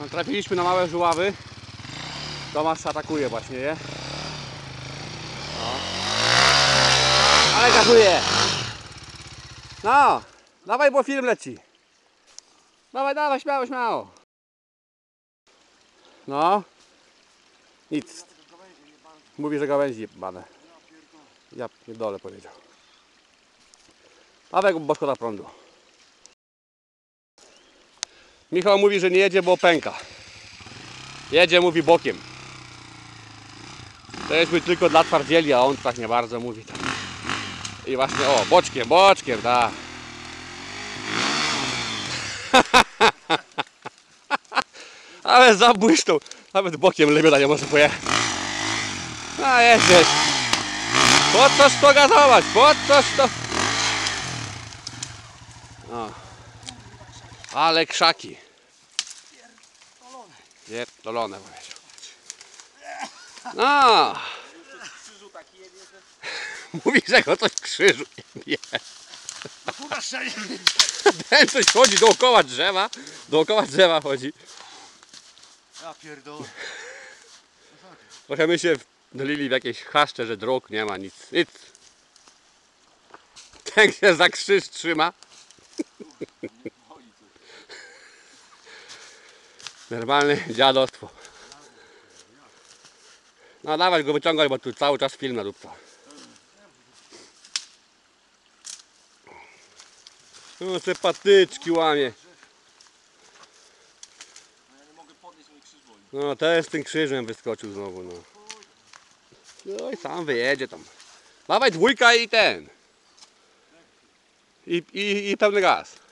No, trafiliśmy na małe żuławy. Tomasz atakuje właśnie je. No. Ale gazuje! No! Dawaj, bo film leci. Dawaj, dawaj, śmiało, śmiało. No. Nic. Mówi, że gałęzi bane. Ja dole powiedział. Dawaj, bo szkoda prądu. Michał mówi, że nie jedzie, bo pęka. Jedzie, mówi bokiem. To jest tylko dla twardzieli, a on tak nie bardzo mówi. Tak. I właśnie, o, boczkiem, boczkiem, tak. Ale zabłyszczą. Nawet bokiem lebieda nie może pojechać. A jedziesz. Po coż to gazować? Po coż to... O. Ale krzaki. Pierdolone powiedział. No. Mówi, że go coś krzyżu nie. Ten coś chodzi dookoła drzewa. Dookoła drzewa chodzi. Ja pierdolę. Trochę my się wdolili w jakieś chaszcze, że dróg nie ma nic. Nic. Ten się za krzyż trzyma. Normalne dziadostwo. No dawać go wyciągać, bo tu cały czas film na dupca. No te patyczki łamie. No ten z tym krzyżem wyskoczył znowu, no. No i sam wyjedzie tam. Dawaj dwójka i ten. I, i, i pełny gaz.